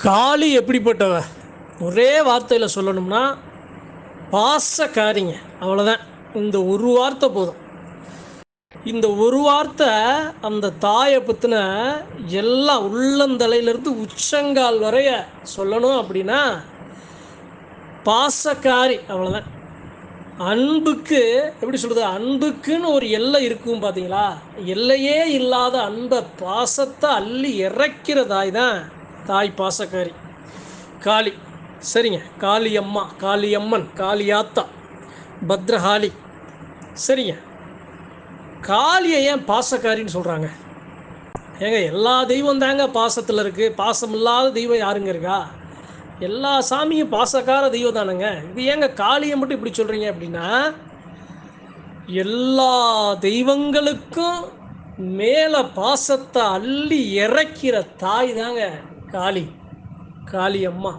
காளி எப்படிப்பட்டவ? ஒரே வார்த்தையில் சொல்லணும்னா பாசக்காரிங்க. அவ்வளோதான் இந்த ஒரு வார்த்தை போதும். இந்த ஒரு வார்த்தை அந்த தாயை பற்றின எல்லா உள்ளந்தலையிலேருந்து உச்சங்கால் வரைய சொல்லணும் அப்படின்னா பாசக்காரி. அவ்வளோதான் அன்புக்கு எப்படி சொல்கிறது அன்புக்குன்னு ஒரு எல்லை இருக்கும் பார்த்தீங்களா எல்லையே இல்லாத அன்பை பாசத்தை அள்ளி இறக்கிற தாய் தான் தாய் பாசக்காரி. காளி. சரிங்க. காளியம்மா காளியம்மன் காளியாத்தா பத்ரகாளி. சரிங்க. காளியை ஏன் பாசக்காரின்னு சொல்கிறாங்க ஏங்க எல்லா தெய்வம் தாங்க பாசத்தில் இருக்குது பாசம் இல்லாத தெய்வம் யாருங்க இருக்கா? எல்லா சாமியும் பாசக்கார தெய்வம் தானுங்க. இது ஏங்க காளியை மட்டும் இப்படி சொல்கிறீங்க அப்படின்னா எல்லா தெய்வங்களுக்கும் மேலே பாசத்தை அள்ளி இறக்கிற தாய் தாங்க காளி காளி அம்மா.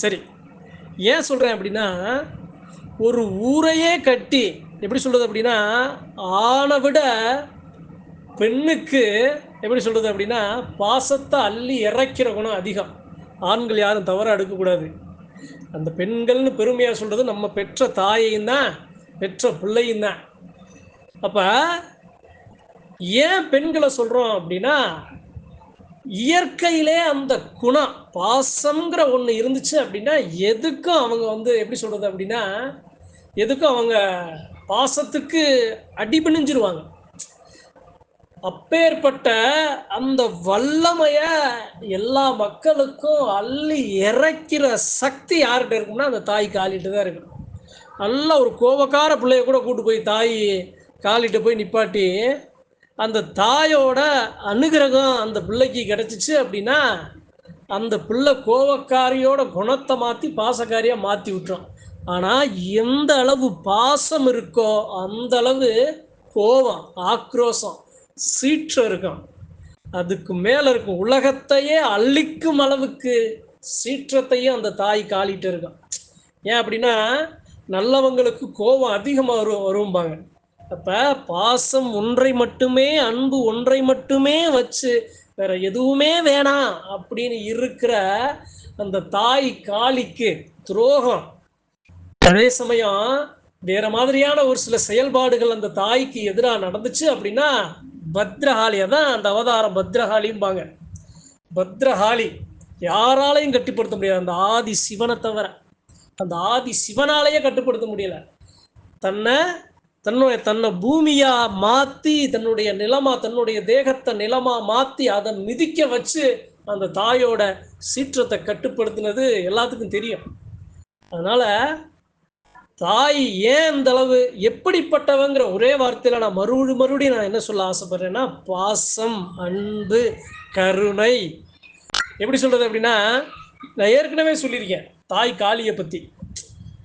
சரி ஏன் சொல்கிறேன் அப்படின்னா ஒரு ஊரையே கட்டி எப்படி சொல்கிறது அப்படின்னா ஆணை விட பெண்ணுக்கு எப்படி சொல்கிறது அப்படின்னா பாசத்தை அள்ளி இறக்கிற குணம் அதிகம். ஆண்கள் யாரும் தவறாக எடுக்கக்கூடாது. அந்த பெண்கள்னு பெருமையாக சொல்கிறது நம்ம பெற்ற தாயையும் தான் பெற்ற பிள்ளையும் தான். அப்போ ஏன் பெண்களை சொல்கிறோம் அப்படின்னா இயற்கையிலே அந்த குணம் பாசம்ங்கிற ஒன்று இருந்துச்சு அப்படின்னா எதுக்கும் அவங்க வந்து எப்படி சொல்கிறது அப்படின்னா எதுக்கும் அவங்க பாசத்துக்கு அடிபணிஞ்சிருவாங்க. அப்பேற்பட்ட அந்த வல்லமைய எல்லா மக்களுக்கும் அள்ளி இறைக்கிற சக்தி யார்கிட்ட இருக்கும்னா அந்த தாய் காலிட்டு தான் இருக்கணும். நல்ல ஒரு கோபக்கார பிள்ளைய கூட கூட்டு போய் தாய் காலிட்டு போய் நிப்பாட்டி அந்த தாயோட அனுகிரகம் அந்த பிள்ளைக்கு கிடைச்சிச்சு அப்படின்னா அந்த பிள்ளை கோவக்காரியோட குணத்தை மாற்றி பாசக்காரியாக மாற்றி விட்டுரும். ஆனால் எந்த அளவு பாசம் இருக்கோ அந்த அளவு கோபம் ஆக்ரோஷம் சீற்றம் இருக்கும். அதுக்கு மேலே இருக்கும். உலகத்தையே அழிக்கும் அளவுக்கு சீற்றத்தையும் அந்த தாய் காலிட்டு இருக்கும் ஏன் அப்படின்னா நல்லவங்களுக்கு கோபம் அதிகமாக வரும் வரும்பாங்க. அப்போ பாசம் ஒன்றை மட்டுமே அன்பு ஒன்றை மட்டுமே வச்சு வேற எதுவுமே வேணாம் அப்படின்னு இருக்கிற அந்த தாய் காளிக்கு துரோகம். அதே சமயம் வேற மாதிரியான ஒரு சில செயல்பாடுகள் அந்த தாய்க்கு எதிராக நடந்துச்சு அப்படின்னா பத்ரஹாலியை தான் அந்த அவதாரம் பத்ரகாளிம்பாங்க. பத்ரஹாலி யாராலையும் கட்டுப்படுத்த முடியாது. அந்த ஆதி சிவனை தவிர அந்த ஆதி சிவனாலேயே கட்டுப்படுத்த முடியல. தன்னை தன்னுடைய தன்னை பூமியா மாத்தி தன்னுடைய நிலமா தன்னுடைய தேகத்தை நிலமா மாத்தி அதை மிதிக்க வச்சு அந்த தாயோட சீற்றத்தை கட்டுப்படுத்தினது எல்லாத்துக்கும் தெரியும். அதனால தாய் ஏன் அந்த அளவு எப்படிப்பட்டவங்கிற ஒரே வார்த்தையில நான் மறுபடி மறுபடியும் நான் என்ன சொல்ல ஆசைப்படுறேன்னா பாசம் அன்பு கருணை. எப்படி சொல்றது அப்படின்னா நான் ஏற்கனவே சொல்லியிருக்கேன் தாய் காளியை பத்தி.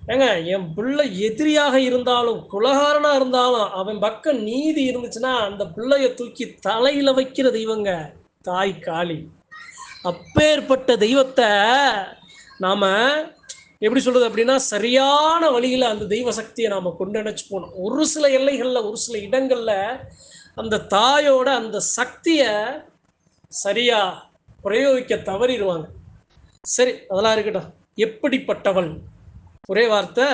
ஏங்க என் பிள்ளை எதிரியாக இருந்தாலும் குலகாரனா இருந்தாலும் அவன் பக்கம் நீதி இருந்துச்சுன்னா அந்த பிள்ளைய தூக்கி தலையில வைக்கிற தெய்வங்க தாய் காளி. அப்பேற்பட்ட தெய்வத்தை நாம எப்படி சொல்றது அப்படின்னா சரியான வழியில அந்த தெய்வ சக்தியை நாம கொண்டடைச்சு போகணும் ஒரு சில எல்லைகள்ல ஒரு சில இடங்கள்ல அந்த தாயோட அந்த சக்தியை சரியா பிரயோகிக்க தவறிடுவாங்க. சரி அதெல்லாம் இருக்கட்டும். எப்படிப்பட்டவள்? ஒரே வார்த்தை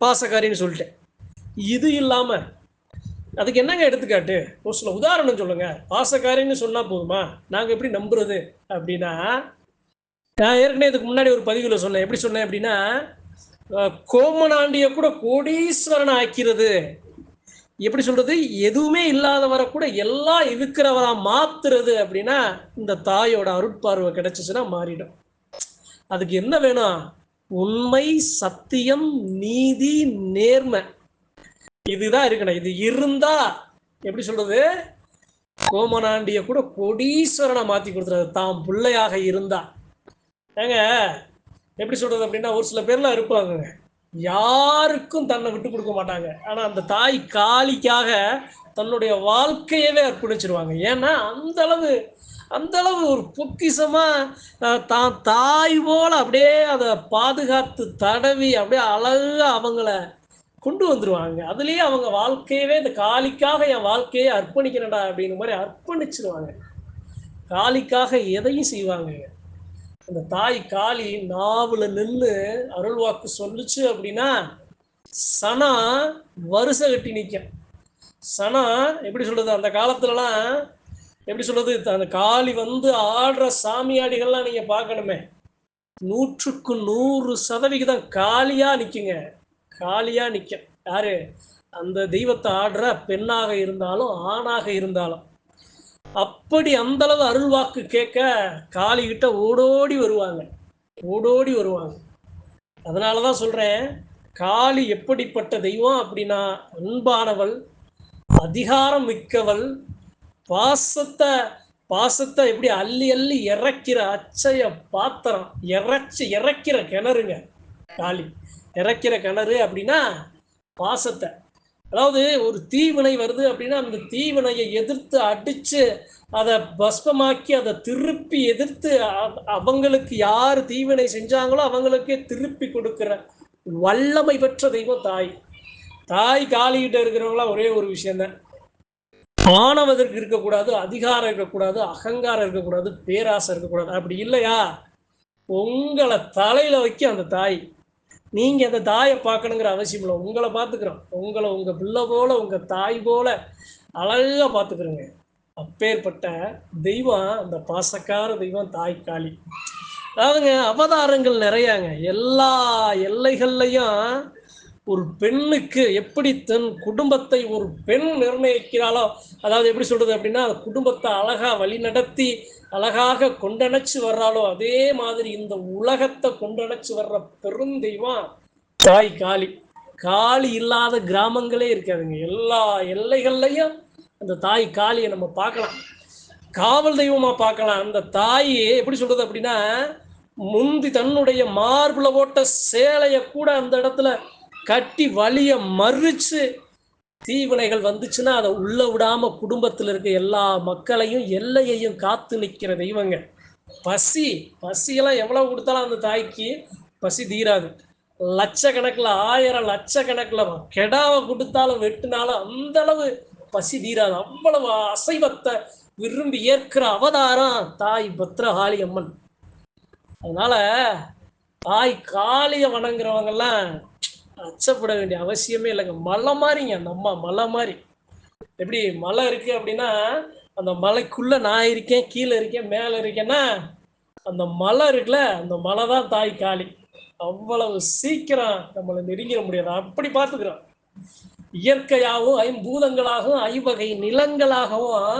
பாசக்காரின்னு சொல்லிட்டேன். இது இல்லாம அதுக்கு என்னங்க எடுத்துக்காட்டு? ஒரு சில உதாரணம் சொல்லுங்க. பாசக்காரின்னு சொன்னா போதுமா? நாங்க எப்படி நம்புறது? அப்படின்னா நான் ஏற்கனவே இதுக்கு முன்னாடி ஒரு பதிவில் சொன்னேன். எப்படி சொன்னேன் அப்படின்னா கோமனாண்டிய கூட கோடீஸ்வரன் ஆக்கிறது. எப்படி சொல்றது? எதுவுமே இல்லாதவரை கூட எல்லாம் இருக்கிறவரா மாத்துறது அப்படின்னா இந்த தாயோட அருட்பார்வை கிடைச்சிச்சுன்னா மாறிடும். அதுக்கு என்ன வேணும்? உண்மை சத்தியம் நீதி நேர்மை. இதுதான் இருக்கணும். இது இருந்தா எப்படி சொல்றது? கோமனாண்டிய கூட கொடீஸ்வரனை மாத்தி கொடுத்துறது தான் பிள்ளையாக இருந்தா. ஏங்க எப்படி சொல்றது அப்படின்னா ஒரு சில பேர்லாம் இருப்பாங்க யாருக்கும் தன்னை விட்டு கொடுக்க மாட்டாங்க. ஆனா அந்த தாய் காளிக்காக தன்னுடைய வாழ்க்கையவே அர்ப்பணிச்சிருவாங்க. ஏன்னா அந்த அளவு அந்த அளவு ஒரு பொக்கிசமாக தான் தாய் போல் அப்படியே அதை பாதுகாத்து தடவி அப்படியே அழகாக அவங்கள கொண்டு வந்துடுவாங்க அதுலேயே அவங்க வாழ்க்கையவே இந்த காளிக்காக என் வாழ்க்கையை அர்ப்பணிக்கிறேன்டா அப்படிங்கிற மாதிரி அர்ப்பணிச்சிருவாங்க. காளிக்காக எதையும் செய்வாங்க. அந்த தாய் காளி நாவில் நின்று அருள்வாக்கு சொல்லுச்சு அப்படின்னா சனா வருஷ கட்டி நிற்கும் சனா எப்படி சொல்கிறது அந்த காலத்துலலாம் எப்படி சொல்றது? அந்த காளி வந்து ஆடுற சாமியாடிகள்லாம் நீங்க பார்க்கணுமே. நூற்றுக்கு நூறு சதவிகிதம் காலியா நிக்குங்க. காலியா நிக்கும். யாரு? அந்த தெய்வத்தை ஆடுற பெண்ணாக இருந்தாலும் ஆணாக இருந்தாலும். அப்படி அந்த அளவு அருள்வாக்கு கேட்க காளி கிட்ட ஓடோடி வருவாங்க. ஓடோடி வருவாங்க. அதனால தான் சொல்றேன் காளி எப்படிப்பட்ட தெய்வம் அப்படின்னா அன்பானவள் அதிகாரம் மிக்கவள் பாசத்தை பாசத்தை எப்படி அள்ளி அள்ளி இறக்கிற அச்சய பாத்திரம் இறச்சி இறக்கிற கிணறுங்க காளி இறக்கிற கிணறு அப்படின்னா பாசத்தை. அதாவது ஒரு தீவினை வருது அப்படின்னா அந்த தீவினையை எதிர்த்து அடித்து அதை பஸ்பமாக்கி அதை திருப்பி எதிர்த்து அவங்களுக்கு யார் தீவினை செஞ்சாங்களோ அவங்களுக்கே திருப்பி கொடுக்குற வல்லமை பெற்ற தெய்வம் தாய். தாய் காளிகிட்ட இருக்கிறவங்களாம் ஒரே ஒரு விஷயம்தான். ஆணவதற்கு இருக்கக்கூடாது அதிகாரம் இருக்கக்கூடாது அகங்காரம் இருக்கக்கூடாது பேராசை இருக்கக்கூடாது. அப்படி இல்லையா? உங்களை தலையில வைக்க அந்த தாய். நீங்க அந்த தாயை பார்க்கணுங்கிற அவசியம் இல்லை. உங்களை பார்த்துக்கிறோம். உங்களை உங்க பிள்ளை போல உங்க தாய் போல அழகா பார்த்துக்கிறோங்க. அப்பேற்பட்ட தெய்வம் அந்த பாசக்கார தெய்வம் தாய் காளி. அதாவதுங்க அவதாரங்கள் நிறையாங்க. எல்லா எல்லைகள்லையும் ஒரு பெண்ணுக்கு எப்படி தன் குடும்பத்தை ஒரு பெண் நிர்ணயிக்கிறாளோ அதாவது எப்படி சொல்றது அப்படின்னா குடும்பத்தை அழகா வழிநடத்தி அழகாக கொண்டணைச்சு வர்றாளோ அதே மாதிரி இந்த உலகத்தை கொண்டணைச்சு வர்ற பெருந்தெய்வம் தாய் காளி. காளி இல்லாத கிராமங்களே இருக்காதுங்க. எல்லா எல்லைகள்லையும் அந்த தாய் காளியை நம்ம பார்க்கலாம். காவல் தெய்வமா பார்க்கலாம். அந்த தாய் எப்படி சொல்றது அப்படின்னா முந்தி தன்னுடைய மார்புல போட்ட சேலையை கூட அந்த இடத்துல கட்டி வலிய மறுச்சு தீவினைகள் வந்துச்சுன்னா அதை உள்ள விடாம குடும்பத்தில் இருக்க எல்லா மக்களையும் எல்லையையும் காத்து நிற்கிற தெய்வங்க. பசி பசியெல்லாம் எவ்வளவு கொடுத்தாலும் அந்த தாய்க்கு பசி தீராது. லட்சக்கணக்கில் ஆயிரம் லட்சக்கணக்கில் கெடாவை கொடுத்தாலும் வெட்டினாலும் அந்த அளவு பசி தீராது. அவ்வளவு அசைவத்தை விரும்பி ஏற்கிற அவதாரம் தாய் பத்ரகாளி அம்மன். அதனால தாய் காளியை வணங்குறவங்கெல்லாம் அச்சப்பட வேண்டிய அவசியமே இல்லைங்க. மலை மாதிரிங்க அந்த அம்மா மலை மாதிரி எப்படி மலை இருக்கு அப்படின்னா அந்த மலைக்குள்ள நான் இருக்கேன் கீழே இருக்கேன் மேலே இருக்கேன்னா அந்த மலை இருக்குல்ல அந்த மலை தான் தாய் காளி. அவ்வளவு சீக்கிரம் நம்மளை நெருங்கிட முடியாது. அப்படி பார்த்துக்கிறோம். இயற்கையாகவும் ஐம்பூதங்களாகவும் ஐவகை நிலங்களாகவும்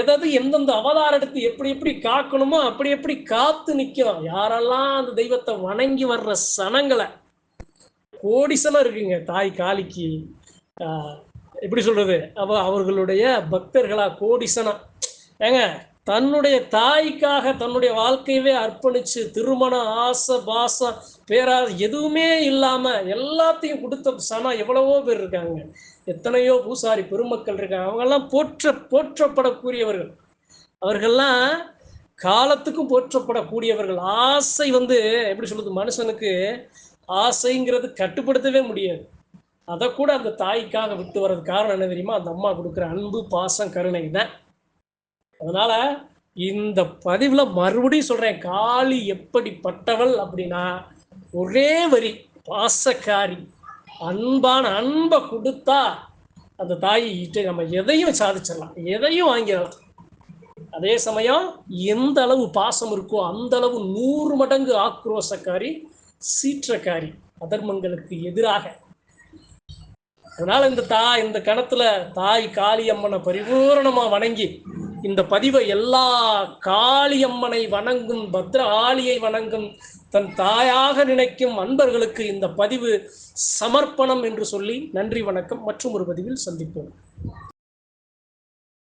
எதது எந்தெந்த அவதாரம் எடுத்து எப்படி எப்படி காக்கணுமோ அப்படி எப்படி காத்து நிற்கிறோம் யாரெல்லாம் அந்த தெய்வத்தை வணங்கி வர்ற சனங்களை கோடிசனம் இருக்குங்க தாய் காளிக்கு. எப்படி சொல்றது? அவ அவர்களுடைய பக்தர்களா கோடிசனம் ஏங்க தன்னுடைய தாய்க்காக தன்னுடைய வாழ்க்கையவே அர்ப்பணிச்சு திருமணம் ஆசை பாசம் பேரா எதுவுமே இல்லாம எல்லாத்தையும் கொடுத்த சனம் எவ்வளவோ பேர் இருக்காங்க. எத்தனையோ பூசாரி பெருமக்கள் இருக்காங்க. அவங்கெல்லாம் போற்ற போற்றப்படக்கூடியவர்கள். அவர்கள்லாம் காலத்துக்கும் போற்றப்படக்கூடியவர்கள். ஆசை வந்து எப்படி சொல்றது மனுஷனுக்கு ஆசைங்கிறது கட்டுப்படுத்தவே முடியாது. அதை கூட அந்த தாய்க்காக விட்டு வர்றது காரணம் என்ன தெரியுமா? அந்த அம்மா கொடுக்குற அன்பு பாசம் கருணை தான். அதனால இந்த பதிவில் மறுபடியும் சொல்கிறேன் காளி எப்படிப்பட்டவள் அப்படின்னா ஒரே வரி பாசக்காரி. அன்பான அன்பை கொடுத்தா அந்த தாயிட்ட நம்ம எதையும் சாதிச்சிடலாம் எதையும் வாங்கிடலாம். அதே சமயம் எந்த அளவு பாசம் இருக்கோ அந்த அளவு நூறு மடங்கு ஆக்ரோஷக்காரி சீற்றக்காரி அதர்மங்களுக்கு எதிராக. அதனால இந்த தா இந்த கணத்துல தாய் காளியம்மனை பரிபூரணமா வணங்கி இந்த பதிவை எல்லா காளியம்மனை வணங்கும் பத்ர ஆளியை வணங்கும் தன் தாயாக நினைக்கும் அன்பர்களுக்கு இந்த பதிவு சமர்ப்பணம் என்று சொல்லி நன்றி வணக்கம். மற்றும் ஒரு பதிவில் சந்திப்போம்.